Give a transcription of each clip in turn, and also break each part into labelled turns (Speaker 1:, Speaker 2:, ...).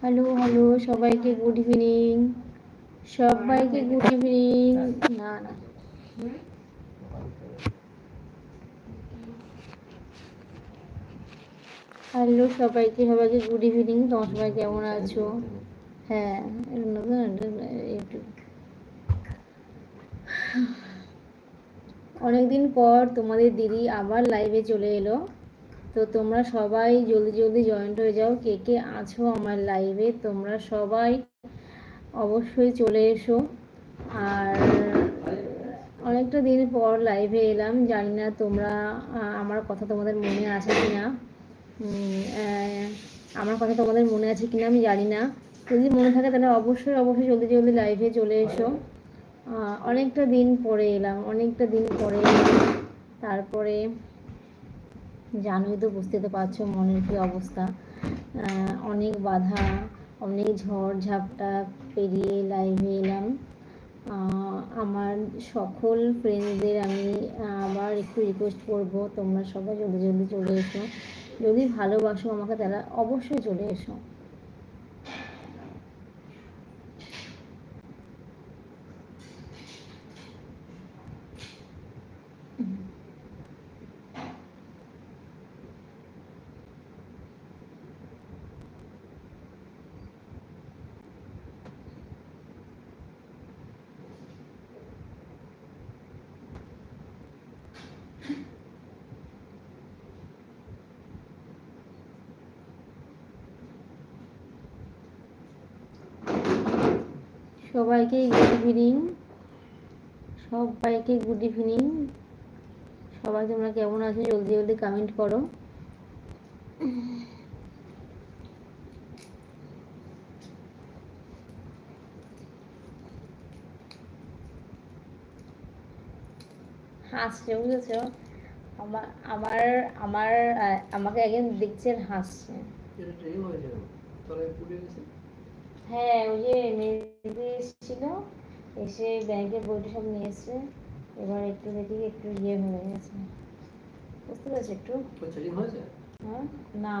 Speaker 1: Hello hello সবাইকে good evening সবাইকে good evening না না। হ্যালো সবাইকে সবাইকে গুড ইভিনিং তোমার সবাই কেমন আছো? হ্যাঁ একটা ইউটিউব অনেকদিন পর তোমাদের দিদি আবার লাইভে চলে এলো। তো তোমরা সবাই জলদি জলদি জয়েন্ট হয়ে যাও। কে কে আছো আমার লাইভে তোমরা সবাই অবশ্যই চলে এসো। আর অনেকটা দিন পর লাইভে এলাম। জানি না তোমরা আমার কথা তোমাদের মনে আছে কি না আমার কথা তোমাদের মনে আছে কিনা আমি জানি না। যদি মনে থাকে তাহলে অবশ্যই অবশ্যই জলদি জলদি লাইভে চলে এসো। অনেকটা দিন পরে এলাম, অনেকটা দিন পরে তারপরে জানোই তো বুঝতে তো পারছ মনের কি অবস্থা। অনেক বাধা, অনেক ঝড় ঝাপটা পেরিয়ে লাইভে এলাম। আমার সকল ফ্রেন্ডসদের আমি আবার একটু রিকোয়েস্ট করব, তোমরা সবাই জলদি জলদি চলে এসো। যদি ভালোবাসো আমাকে তাহলে অবশ্যই চলে এসো। সবাইকে গুড ইভিনিং সবাইকে গুড ইভিনিং সবাই তোমরা কেমন আছো? জলদি জলদি কমেন্ট করো। হাসছে, বুঝেছ? আমার আমার আমাকে একজন দেখছে আর হাসছে হ্যাঁ ওই যে মেয়েদি এসেছিল এসে ব্যাংকের বইটা সব নিয়ে এসছে। এবার একটু দেখি একটু ইয়ে হয়ে গেছে। বুঝতে পেরেছ একটু? হ্যাঁ না।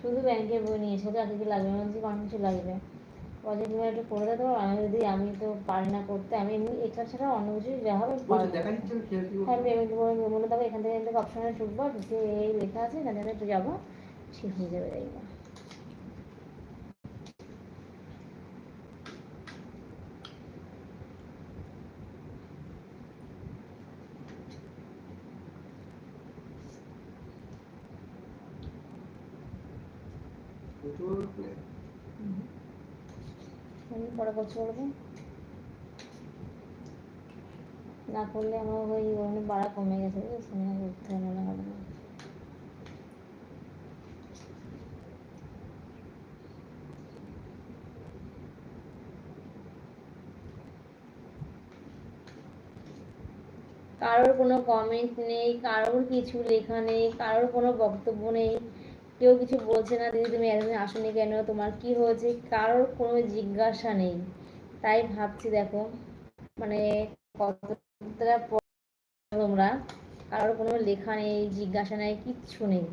Speaker 1: শুধু ব্যাংকের বই নিয়ে এসে আর কিছু লাগবে না মানে অনেক কিছু লাগবে। বলছে তুমি একটু করে দিতে পারো আমি যদি আমি তো পারি না করতে আমি এমনি এটা ছাড়া অন্য কিছু যা হবে হ্যাঁ পেমেন্ট বলে দেবো এখান থেকে অপশনে ঢুকবো ঢুকে এই লেখা আছে এখান থেকে একটু যাব ঠিক হয়ে যাবে দেখব না করলে আমার ওই কমে গেছে, বুঝেছ? না করতে হবে না হবে না। কারোর কোনো কমেন্ট নেই, কারোর কিছু লেখা নেই, কারোর কোনো বক্তব্য নেই। কেউ কিছু বলছে না দিদি তুমি এতদিন আসনি কেন? তোমার কি হয়েছে? কারোর কোনো জিজ্ঞাসা নেই। তাই ভাবছি দেখো মানে কতটা তোমরা কারোর কোনো লেখা নেই জিজ্ঞাসা নেই কিচ্ছু নেই।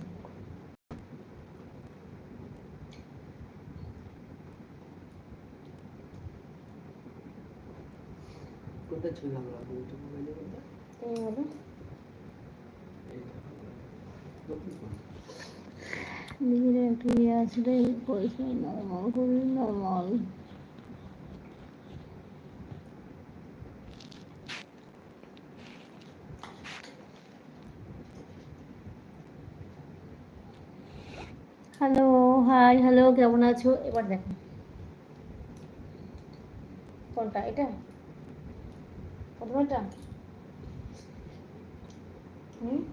Speaker 1: তুমি বলো। হ্যালো হাই হ্যালো কেমন আছো? এবার দেখো। কোনটা এটা? প্রথমটা? হুম?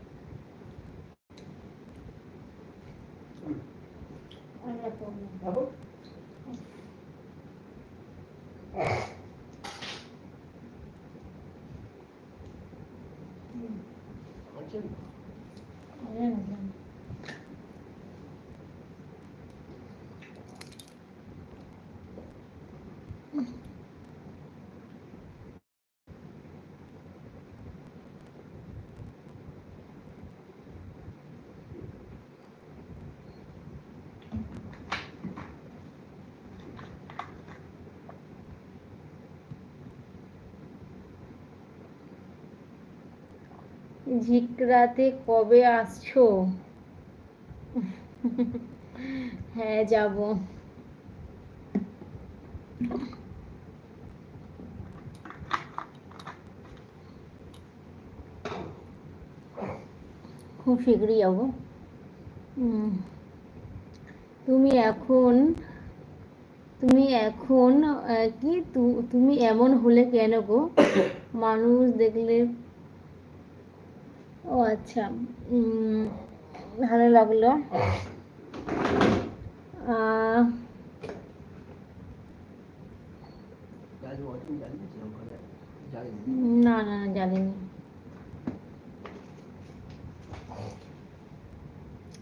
Speaker 1: ঝিকরাতে কবে আসছো? হ্যাঁ যাব। খুব শীঘ্রই যাব। তুমি এখন তুমি এখন কি তুমি এমন হলে কেন গো? মানুষ দেখলে ও আচ্ছা ভালো লাগল।
Speaker 2: না
Speaker 1: না না, জানিনি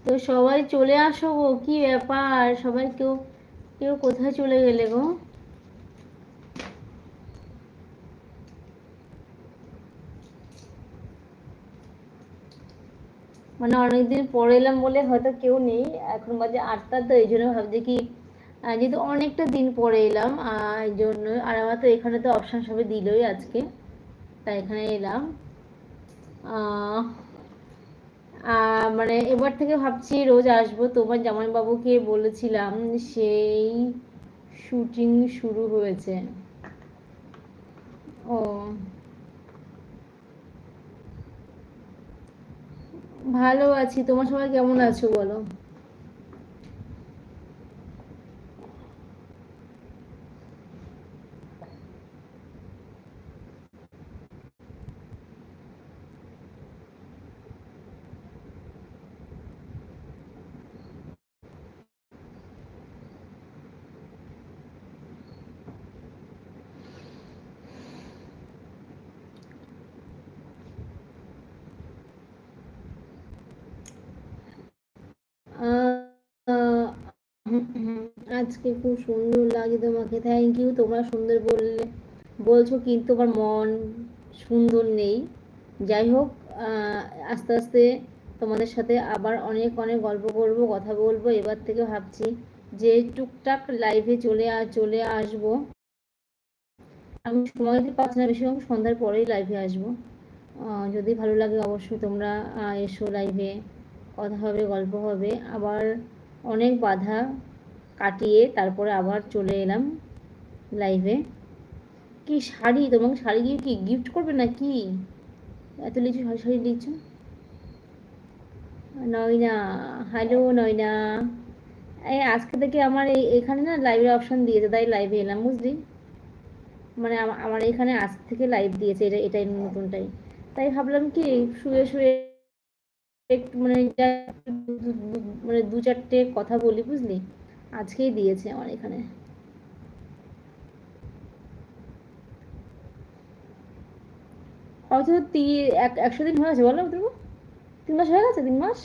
Speaker 1: তো সবাই চলে আসো গো কি ব্যাপার? সবাই কেউ কেউ কোথায় চলে গেলে গো? মানে অনেকদিন পরে এলাম বলে হয়তো কেউ নেই। এখন বাজে আটটা, তো এই জন্য ভাবছি কি যেহেতু অনেকটা দিন পরে এলাম এই জন্য আর আমার তো এখানে তো অপশান সবে দিলই আজকে, তাই এখানে এলাম। মানে এবার থেকে ভাবছি রোজ আসব। তোমার জামাইবাবুকে বলেছিলাম সেই শুটিং শুরু হয়েছে। ও ভালো আছি। তোমার সবাই কেমন আছো বলো? আজকে খুব সুন্দর লাগে তোমাকে থ্যাংক ইউ তোমরা সুন্দর বললে, বলছো কিন্তু আমার মন সুন্দর নেই। যাই হোক আস্তে আস্তে তোমাদের সাথে আবার অনেক অনেক গল্প করব, কথা বলব, এবার থেকে ভাবছি যে টুকটাক লাইভে চলে চলে আসব। আমি সময় দিতে পারছি না বেশি সন্ধ্যার পরেই লাইভে আসব। যদি ভালো লাগে অবশ্যই তোমরা এসো লাইভে কথা হবে, গল্প হবে। আবার অনেক বাধা কাটিয়ে তারপরে আবার চলে এলাম লাইভে কি শাড়ি? তোমাকে শাড়ি দিয়ে কি গিফট করবে না কি এত লিচু শাড়ি শাড়ি লিচু? নয়না হ্যালো নয়না। এই আজকে থেকে আমার এখানে না লাইভের অপশন দিয়েছে, তাই লাইভে এলাম, বুঝলি? মানে আমার এখানে আজ থেকে লাইভ দিয়েছে, এটা, এটাই নতুনটাই। তাই ভাবলাম কি, শুয়ে শুয়ে একটু মানে মানে দু চারটে কথা বলি বুঝলি? আজকেই দিয়েছে আমার এখানে। হয়তো একশো দিন হয়ে গেছে বলো তুমি তিন মাস হয়ে গেছে? তিন মাস?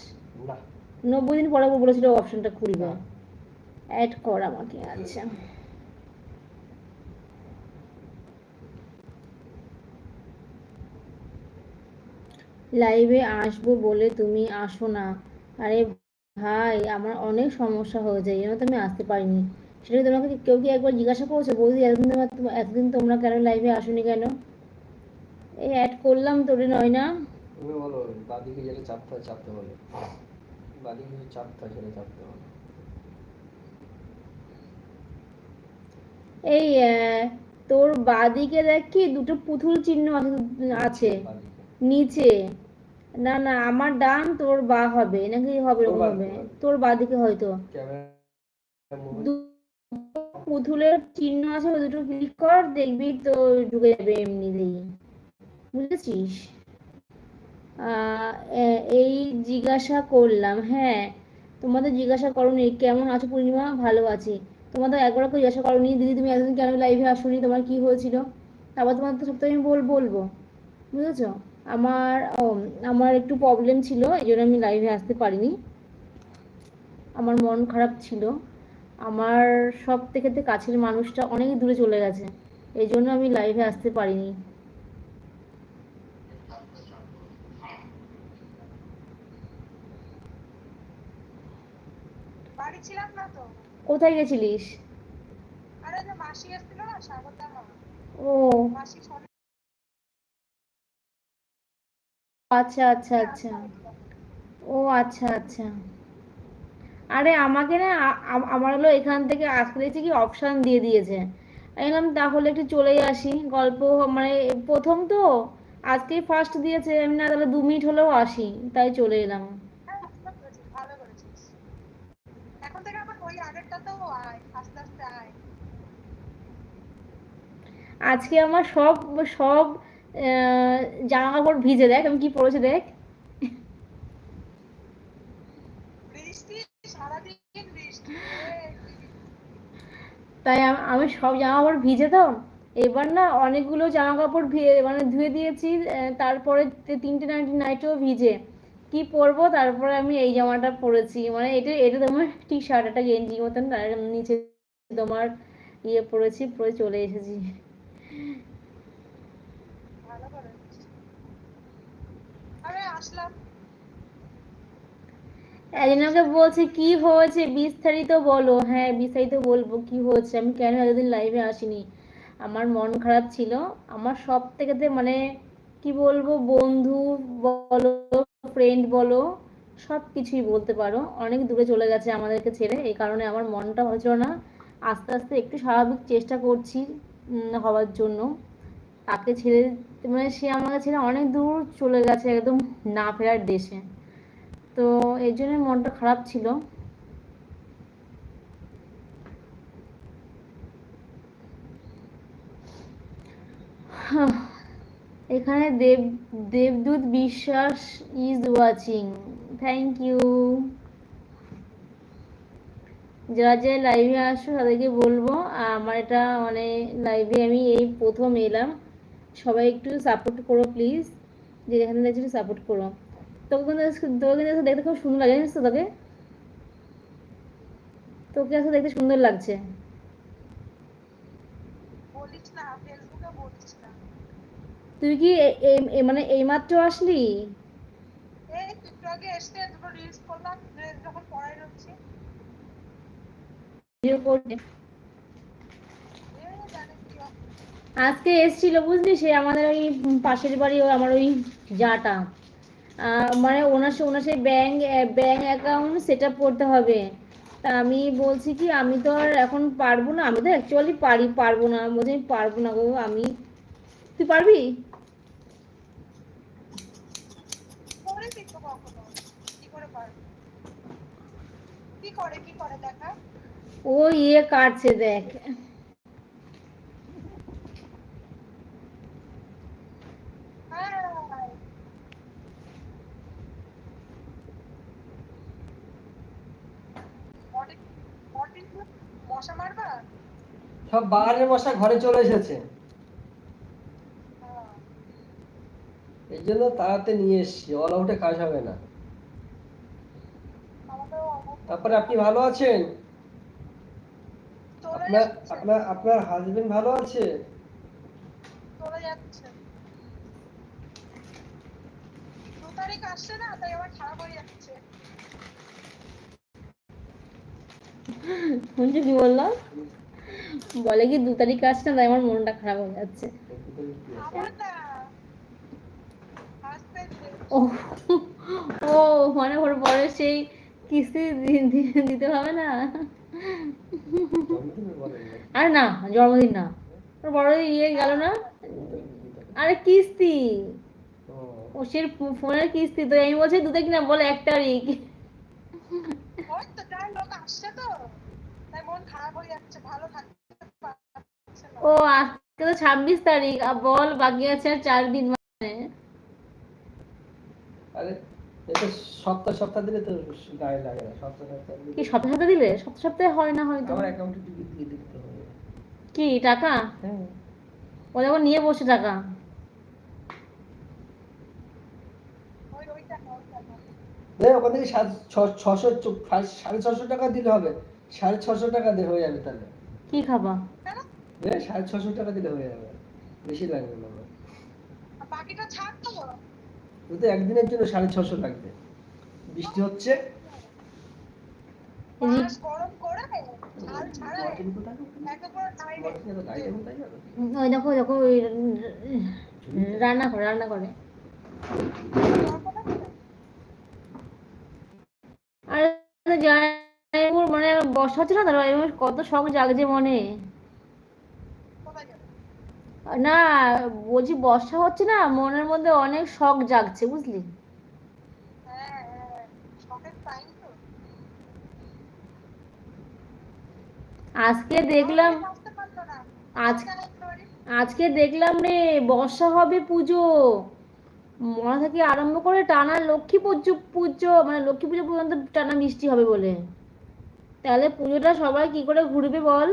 Speaker 1: নব্বই দিন পরে বলেছিল অপশনটা খুলবে। অ্যাড কর আমাকে আচ্ছা। লাইভে আসব বলে তুমি আসো না। আরে ভাই আমার অনেক সমস্যা হয়ে যায় জন্য তো আমি আসতে পারিনি। সেটা কি তোমাকে কেউ কি একবার জিজ্ঞাসা করেছ? বৌদি এতদিন তোমার এতদিন তোমরা কেন লাইভে আসোনি কেন? এই অ্যাড করলাম তোরে নয় না
Speaker 2: তুমি বলো বাদিকে যেটা চাপতে চাপতে বলো। বাদিকে যেটা চাপতে সেটা চাপতে বলো।
Speaker 1: এই তোর বাদিকে দেখ কি দুটো পুতুল চিহ্ন আছে নিচে। না না আমার ডান তোর বা হবে নাকি হবে
Speaker 2: হবে।
Speaker 1: তোর
Speaker 2: বাঁ দিকে
Speaker 1: হয়তো। পুতুলের চিহ্ন আছে ওই দুটো ক্লিক কর দেখবি তো ঢুকে যাবে এমনিতেই। বুঝেছিস? আহ, এই জিজ্ঞাসা করলাম হ্যাঁ তোমাদের জিজ্ঞাসা করনি কেমন আছো পূর্ণিমা? ভালো আছি। তোমাদের একবার কেউ জিজ্ঞাসা করনি দিদি তুমি এতদিন কেন লাইভে আসোনি? তোমার কি হয়েছিল? তারপর তোমার তো সব তো আমি বল বলব। বুঝেছ? আমার আমার একটু প্রবলেম ছিল এই জন্য আমি লাইভে আসতে পারিনি। আমার মন খারাপ ছিল। আমার সব থেকে কাছের মানুষটা অনেক দূরে চলে গেছে। এই জন্য আমি লাইভে আসতে পারিনি। কোথায় গেছিলিস? ও। আচ্ছা আচ্ছা আচ্ছা। ও আচ্ছা আচ্ছা। আরে আমাকে না আমার হলো এখান থেকে আসতে দিয়েছে কি অপশান দিয়ে দিয়েছে। বললাম তাহলে একটু চলেই আসি। গল্প মানে প্রথম তো আজকেই ফার্স্ট দিয়েছে। আমি না তাহলে দু মিনিট হলেও আসি। তাই চলে এলাম। আজকে আমার সব সব জামা কাপড় ভিজে দেখ আমি কি পরেছি দেখ। তাই আমি সব জামা কাপড় ভিজে তো এবার না অনেকগুলো জামা কাপড় ভিজে মানে ধুয়ে দিয়েছি তারপরে তিনটে নাইটি নাইটও ভিজে। কি পরবো? তারপরে আমি এই জামাটা পরেছি মানে এটা এটা তোমার টি শার্ট একটা গেঞ্জি মতন নিচে তোমার ইয়ে পরেছি পরে চলে এসেছি
Speaker 3: ভালো করেছিস আরে আসলাম।
Speaker 1: একজন আমাকে বলছে, কি হয়েছে? বিস্তারিত বলো। হ্যাঁ বিস্তারিত বলব কি হয়েছে। আমি কেন এতদিন লাইভে আসিনি? আমার মন খারাপ ছিল। আমার সব থেকে মানে কি বলব, বন্ধু বলো ফ্রেন্ড বলো সব কিছুই বলতে পারো। অনেক দূরে চলে গেছে আমাদেরকে ছেড়ে। এই কারণে আমার মনটা ভালো ছিল না। আস্তে আস্তে একটু স্বাভাবিক চেষ্টা করছি হওয়ার জন্য। তাকে ছেড়ে মানে সে আমাকে ছেড়ে অনেক দূর চলে গেছে একদম না ফেরার দেশে। তো এই জন্য মনটা খারাপ ছিল। এখানে দেব, দেবদূত বিশ্বাস ইজ ওয়াচিং থ্যাংক ইউ যারা যারা লাইভে আসো তাদেরকে বলব, আমার এটা মানে লাইভে আমি এই প্রথম এলাম। সবাই একটু সাপোর্ট করো প্লিজ যে যেখানে দেখছি একটু সাপোর্ট করো। তোকে কিন্তু তোকে কিন্তু দেখতে খুব সুন্দর লাগে জানিস তো তোকে? তোকে আসলে দেখতে সুন্দর লাগছে। তুই কি মানে এইমাত্র আসলি?
Speaker 3: এই একটু আগে এসে দুটো রিলস করলাম ড্রেস যখন পরাই রয়েছে
Speaker 1: ভিডিও করতে
Speaker 3: এ জানে কি হবে।
Speaker 1: আজকে এসছিল বুঝলি? সে আমাদের ওই পাশের বাড়ি ও আমার ওই আহ, মানে ওনার সে- ওনার সেই bank bank account set up করতে হবে। তা আমি বলছি কি আমি তো আর এখন পারব না। আমি তো অ্যাকচুয়ালি পারি পারব না। বলছি আমি পারব না গো আমি তুই পারবি? ও ইয়ে কাটছে দেখ
Speaker 3: হ্যাঁ বডি বডি মশা মারবা
Speaker 2: সব বাইরের মশা ঘরে চলে এসেছে।
Speaker 3: হ্যাঁ।
Speaker 2: এই জন্য তাড়াতে নিয়ে এসছি অল আউটে কাজ হবে না। তারপরে আপনি ভালো আছেন? আপনার আপনার আপনার হাজবেন্ড ভালো আছে?
Speaker 3: তারিখ আসছে না তাই আমার খারাপ হয়ে যাচ্ছে।
Speaker 1: শুনছো কি বলল বলে কি দু তারিখ আসছে না তাই আমার মনটা খারাপ হয়ে যাচ্ছে। ও মানে ওর পরে সেই কিস্তি দিতে হবে না? আরে না, জন্মদিন না। ওর বড়দিন ইয়ে গেল না? আরে কিস্তি। ও সে ফোনের কিস্তি তো আমি বলছি দু তারিখ না, বলে এক তারিখ।
Speaker 3: তাই মন খারাপ হয়ে যাচ্ছে ভালো থাকতে পারছে না।
Speaker 1: ও আজকে তো ছাব্বিশ তারিখ আর বল বাকি আছে আর চার দিন মানে।
Speaker 2: আরে এটা সপ্তাহ সপ্তাহ দিলে তো গায়ে লাগে না সপ্তাহ সপ্তাহ
Speaker 1: কি সপ্তাহে সপ্তাহে দিলে? সপ্তাহে সপ্তাহে হয় না হয়তো।
Speaker 2: আমার অ্যাকাউন্টে টিকিট দিয়ে দিতে হবে।
Speaker 1: কি টাকা?
Speaker 2: হ্যাঁ।
Speaker 1: ও যখন নিয়ে বসে টাকা
Speaker 3: ওই ওইটা না, ওইটা না।
Speaker 2: দেখ ওখান থেকে সাত ছশো সাড়ে- ছশো টাকা দিলে হবে। সাড়ে ছশো টাকা দিয়ে হয়ে যাবে তাহলে।
Speaker 1: কি খাবা?
Speaker 2: দেখ সাড়ে ছশো টাকা দিলে হয়ে যাবে। বেশি লাগবে না
Speaker 3: বাকিটা ছাড় তো
Speaker 2: তো একদিনের জন্য সাড়ে ছশো লাগবে। বৃষ্টি হচ্ছে।
Speaker 1: ওই দেখো দেখো রান্না করে রান্না করে। আর মানে বর্ষা হচ্ছে না? কত জাগছে মনে। না, বলছি বর্ষা হচ্ছে না, মনের মধ্যে অনেক শখ জাগছে, বুঝলি? আজকে দেখলাম? আজকে দেখলাম রে, বর্ষা হবে পুজো। মনে থেকে আরম্ভ করে টানা লক্ষ্মী পুজো পুজো মানে লক্ষ্মী পুজো পর্যন্ত টানা মিষ্টি হবে বলে। তাহলে পুজোটা সবাই কি করে ঘুরবে বল?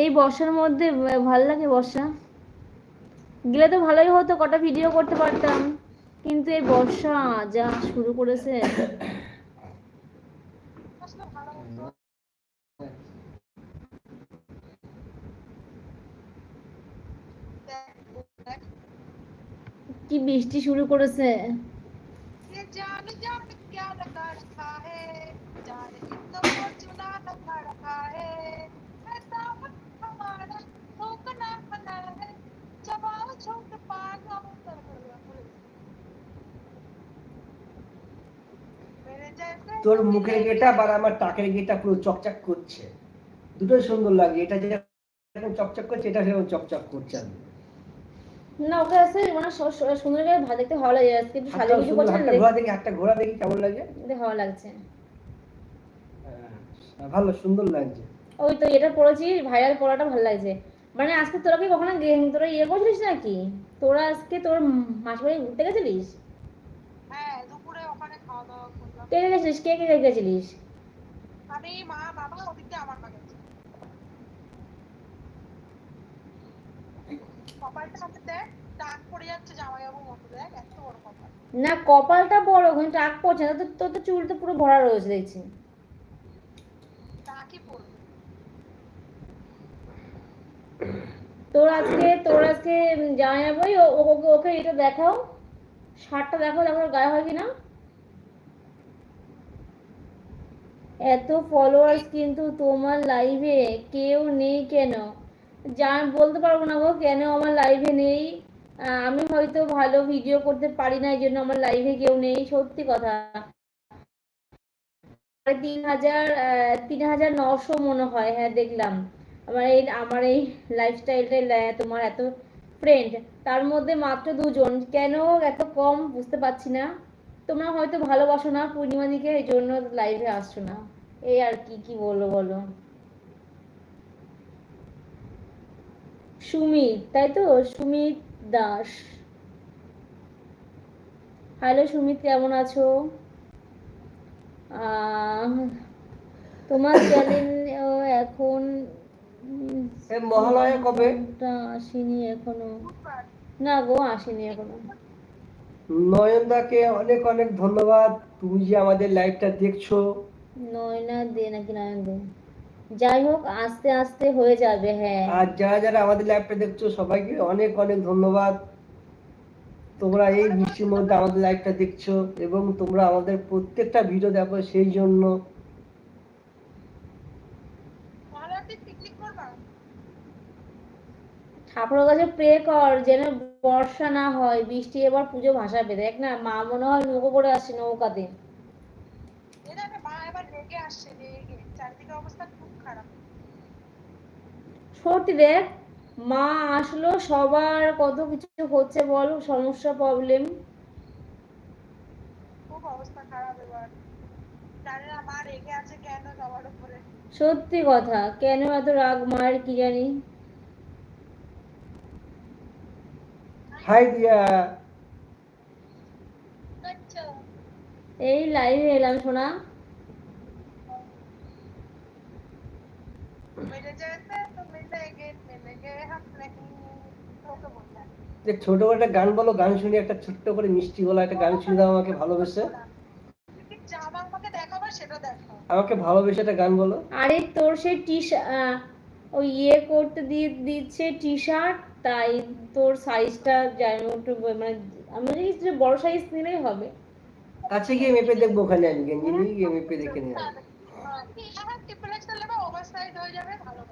Speaker 1: এই বর্ষার মধ্যে ভালো লাগে বর্ষা। গেলে তো ভালোই হতো, কটা ভিডিও করতে পারতাম। কিন্তু এই বর্ষা যা শুরু করেছে কি বৃষ্টি শুরু করেছে?
Speaker 2: তোর মুখের গেটা আর আমার টাকের গেটা পুরো চকচক করছে। দুটোই সুন্দর লাগে এটা যেরকম চকচক করছে এটা সেরকম চকচক করছে। আমি
Speaker 1: না ওকে আছে মানে সুন্দর করে ভালো দেখতে ভালো লাগে আজকে একটু সাজু কিছু করছে
Speaker 2: হাতটা দেখি হাতটা ঘোরা দেখি কেমন লাগে?
Speaker 1: দেখতে ভালো লাগছে।
Speaker 2: হ্যাঁ, ভালো সুন্দর লাগছে।
Speaker 1: ওই তো এটা পড়েছি ভাইরাল পড়াটা ভালো লাগছে। মানে আজকে তোরা কি কখনো গে- তোরা ইয়ে করছিলিস নাকি? তোরা আজকে তোর মাস বাড়ি ঘুরতে গেছিলিস?
Speaker 3: হ্যাঁ দুপুরে ওখানে খাওয়া দাওয়া করলাম।
Speaker 1: কে কে গেছিলিস? কে কে গেছিলিস?
Speaker 3: আমি মা বাবা ওদিকে আমার মা গেছে কপালটা হাতে দেখ টাক পড়ে যাচ্ছে জামাইবাবুর মতো দেখ এত বড় কপাল।
Speaker 1: না কপালটা বড় ওখানে টাক পড়ছে না তোর তো চুল তো পুরো ভরা রয়েছে দেখছি।
Speaker 3: টাকই পড়বে।
Speaker 1: তোর আজকে তোর আজকে জামাই যাবই ওকে ওকে এটা দেখাও। শার্টটা দেখাও দেখো গায়ে হয় কিনা। এত ফলোয়ার্স কিন্তু তোমার লাইভে কেউ নেই কেন? জান বলতে পারব না গো, কেন আমার লাইভে নেই? আমি হয়তো ভালো ভিডিও করতে পারি না এই জন্য আমার লাইভে কেউ নেই, সত্যি কথা। তিন হাজার তিন হাজার নশো মনে হয় হ্যাঁ দেখলাম। আমার এই আমার এই লাইফস্টাইলটা তোমার এত ফ্রেন্ড তার মধ্যে মাত্র দুজন। কেন এত কম? বুঝতে পারছি না। তোমরা হয়তো ভালোবাসো না পূর্ণিমাদিকে এই জন্য লাইভে আসছো না। এই আর কি কি বলব, বলো। সুমিত তাই তো? সুমিত দাস। হ্যালো সুমিত কেমন আছো? তোমার চ্যানেল এখন
Speaker 2: মহালয়া কবে?
Speaker 1: আসেনি
Speaker 3: এখনও।
Speaker 1: না গো আসেনি এখনও।
Speaker 2: নয়নদাকে অনেক অনেক ধন্যবাদ। তুমি যে আমাদের লাইভটা দেখছ।
Speaker 1: নয়না দে নাকি নয়ন দে যাই হোক আস্তে আস্তে হয়ে যাবে হ্যাঁ।
Speaker 2: আর যারা যারা আমাদের লাইভটা দেখছ সবাইকে অনেক অনেক ধন্যবাদ। তোমরা এই বৃষ্টির মধ্যে আমাদের লাইভটা দেখছ এবং তোমরা আমাদের প্রত্যেকটা ভিডিও দেখো সেই জন্য।
Speaker 1: ঠাকুরের কাছে প্রে কর যেন বর্ষা না হয় বৃষ্টি এবার পুজো ভাসাবে দেখ না মা মনে হয় নৌকো করে আসছে নৌকাতে।
Speaker 3: মা এবার রেগে আসছে রেগে। চারিদিকে অবস্থা খুব খারাপ।
Speaker 1: সত্যি দেখ মা আসলো সবার কত কিছু হচ্ছে বল সমস্যা প্রবলেম
Speaker 3: খুব অবস্থা খারাপ এবার। জানি না মা রেগে আছে কেন সবার উপরে।
Speaker 1: সত্যি কথা কেন এত রাগ মায়ের কি জানি?
Speaker 2: হাই দিয়া
Speaker 3: আচ্ছা।
Speaker 1: এই লাইভে এলাম শোনা
Speaker 2: যে ছোট একটা গান বলো গান শুনি একটা ছোট্ট করে মিষ্টি একটা গান শুনে দাও আমাকে ভালোবেসে।
Speaker 3: আমাকে দেখাবো সেটা দেখাও
Speaker 2: আমাকে ভালোবেসে একটা গান বলো।
Speaker 1: আরে তোর সেই টি ওই ইয়ে করতে দিয়ে দিচ্ছে টি শার্ট তাই তোর সাইজটা যাই হোক একটু মানে আমি যে বড় সাইজ নিলেই হবে।
Speaker 2: কাছে গিয়ে মেপে দেখব ওখানে আমি গেঞ্জি নিয়ে গিয়ে মেপে দেখে নিয়ে
Speaker 3: হ্যাঁ এক্সেল যাবে ভালো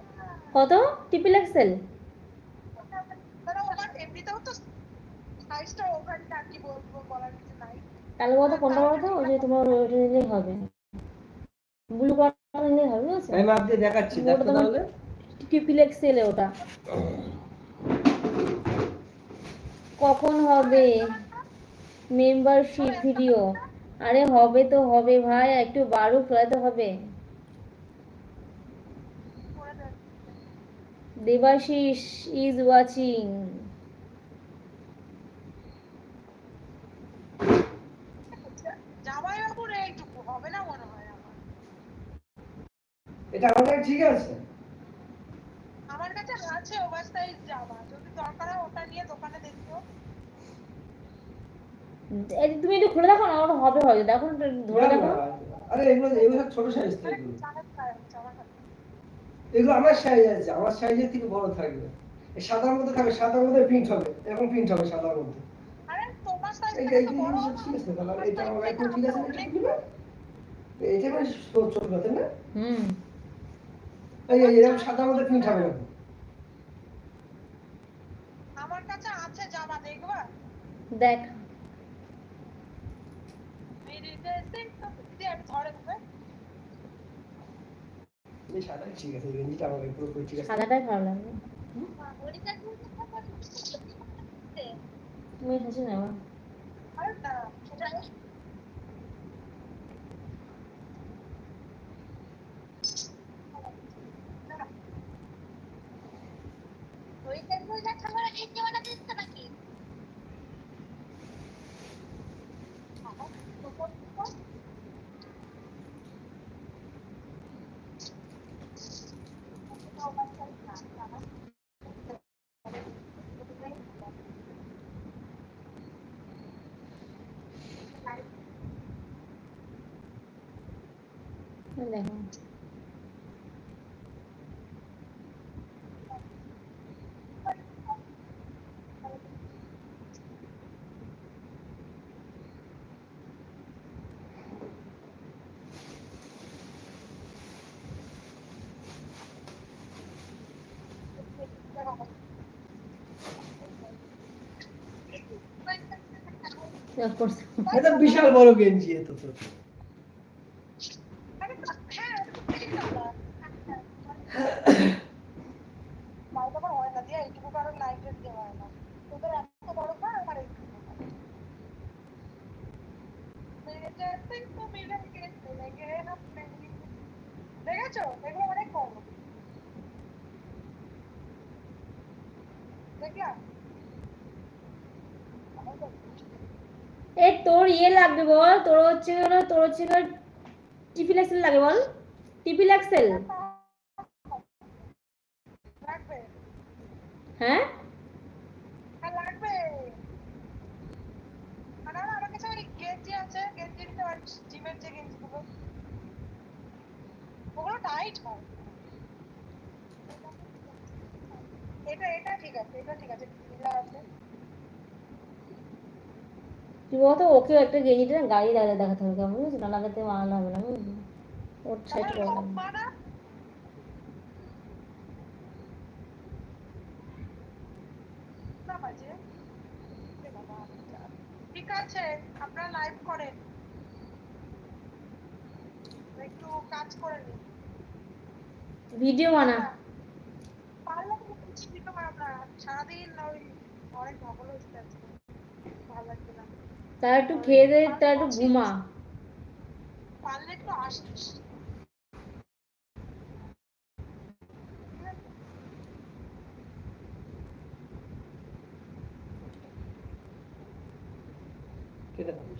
Speaker 1: কত? ট্রিপল এক্সেল
Speaker 3: এমনিতেও তো সাইজটা ওভার না কি বলব বলার কিছু নাই।
Speaker 1: তাহলে বলতো কোনটা বলতো ওই যে তোমার ওইটা নিলেই হবে। ব্লু কালার নিলেই হবে বুঝেছ
Speaker 2: আমি মাপ দিয়ে দেখাচ্ছি দেখো তাহলে।
Speaker 1: ট্রিপল এক্সেল ওটা। কখন হবে? মেম্বারশিপ ভিডিও আরে হবে তো হবে ভাই একটু বারো খেলাতে হবে
Speaker 3: করে দেবে
Speaker 1: দেবাশিস ইজ ওয়াচিং
Speaker 3: মনে হয় আমার
Speaker 2: এটা আমার কাছে ঠিক আছে।
Speaker 3: আমার কাছে আছে ওভার সাইজ জামা। যদি দরকার হয় ওটা নিয়ে দোকানে দেখব।
Speaker 1: তুমি একটু খুলে দেখো না ওটা হবে হয়তো। দেখো ধরে দেখো।
Speaker 2: আরে এগুলো ছোট সাইজ
Speaker 3: আরে
Speaker 2: এগুলো
Speaker 3: জামা খারাপ, জামা খারাপ।
Speaker 2: এগুলো আমার সাইজ আছে আমার সাইজের থেকে বড় থাকবে সাদার মধ্যে থাকবে সাদার মধ্যে প্রিন্ট হবে এরকম প্রিন্ট হবে সাদার মধ্যে
Speaker 3: আরে তোমার সাইজ
Speaker 2: এই এই জিনিসগুলো সব ঠিক আছে তাহলে এটা আমার একদম ঠিক আছে না এটা ঠিক না এইটা মানে ছোট ছোট কথা না
Speaker 1: হুম
Speaker 2: এই এই এরকম সাদার মধ্যে প্রিন্ট হবে
Speaker 3: আমার কাছে আছে জামা দেখবা
Speaker 1: দেখ
Speaker 3: ধরে দেবে
Speaker 2: এই সাদা ঠিক আছে গেঞ্জিটা আমার পুরো ঠিক আছে।
Speaker 1: সাদাটাই ভালো লাগবে। তুমি হাসি না আমার
Speaker 3: আরে না সেটা ওইটা ওইটা খাবার এই জামাটা দিচ্ছে নাকি
Speaker 1: দেখো দেখ করছে।
Speaker 2: বিশাল বড় গেঞ্জি এত তো
Speaker 3: জিমের যে গেঞ্জিগুলো ওগুলো টাইট হয়? এটা এটা ঠিক আছে এটা ঠিক আছে।
Speaker 1: বলতো ওকে একটা গেঞ্জিটা না গাড়ি লাগিয়ে দেখাতে হবে কেমন বুঝেছ না লাগাতে মানানো হবে না বুঝলি ওর সাইড
Speaker 3: আমার
Speaker 1: করে দেবো।
Speaker 3: লম্বা না। না বাজে। এ বাবা, ঠিক আছে আপনারা লাইভ করেন। একটু কাজ করে নিন।
Speaker 1: ভিডিও বানা।
Speaker 3: পারলে ভিডিও বানাবো না সারাদিন ওই অনেক ভগল হচ্ছে ভালো লাগছে না।
Speaker 1: তার একটু খেয়ে দে তার একটু ঘুমা।
Speaker 3: পারলে একটু আসিস।
Speaker 2: কেটে দাও।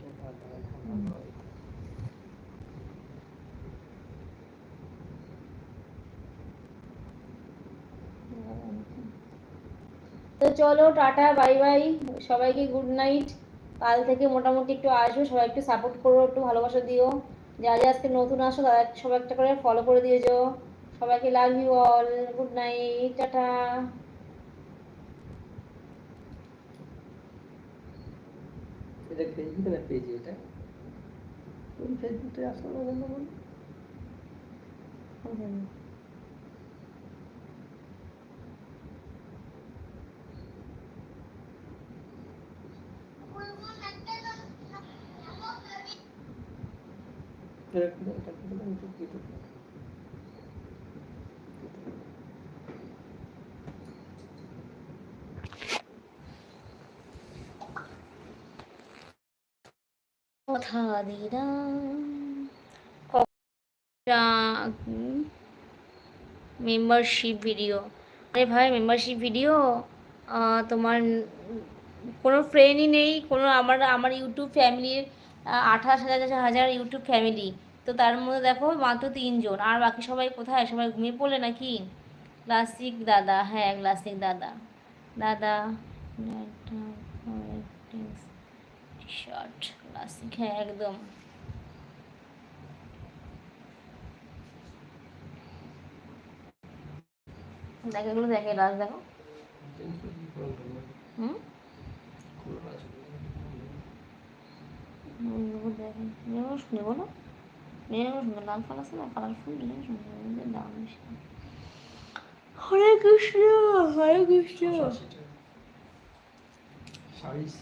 Speaker 1: তো চলো টাটা বাই বাই সবাইকে গুড নাইট। কাল থেকে মোটামুটি একটু আসবে সবাই একটু সাপোর্ট করো একটু ভালোবাসা দিও। যা যা আজকে নতুন আসো তারা সবাই একটা করে ফলো করে দিয়ে যাও। সবাইকে love you all good night tata.
Speaker 2: এটা ফেসবুকে না পেজে এটা? কোন ফেসবুকে আসলো না কেন বল? এটা খুলে- এটা খুলে দাও, এটা কেটে দাও।
Speaker 1: মেম্বারশিপ ভিডিও আরে ভাই মেম্বারশিপ ভিডিও তোমার কোনো ফ্রেন্ডই নেই, কোনো আমার আমার ইউটিউব ফ্যামিলির আঠাশ হাজার হাজার ইউটিউব ফ্যামিলি। তো তার মধ্যে দেখো মাত্র তিনজন। আর বাকি সবাই কোথায়? সবাই ঘুমিয়ে পড়লে নাকি? ক্লাসিক দাদা। হ্যাঁ ক্লাসিক দাদা। দাদা শার্ট ক্লাসিক। হ্যাঁ একদম। দেখো, এগুলো দেখে লাস্ট দেখো। হুম? এগুলো দেখে এগুলো শুনে বলো এগুলো শুনে লাল ফাল আছে না কালারফুল এগুলো শুনে দাম হরে কৃষ্ণ হরে কৃষ্ণ
Speaker 2: সাইজ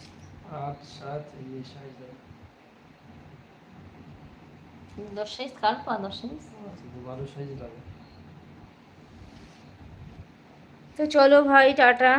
Speaker 2: আট সাত এই সাইজ
Speaker 1: দশ সাইজ পা দশ সাইজ
Speaker 2: বারো
Speaker 1: তো চলো ভাই, টাটা।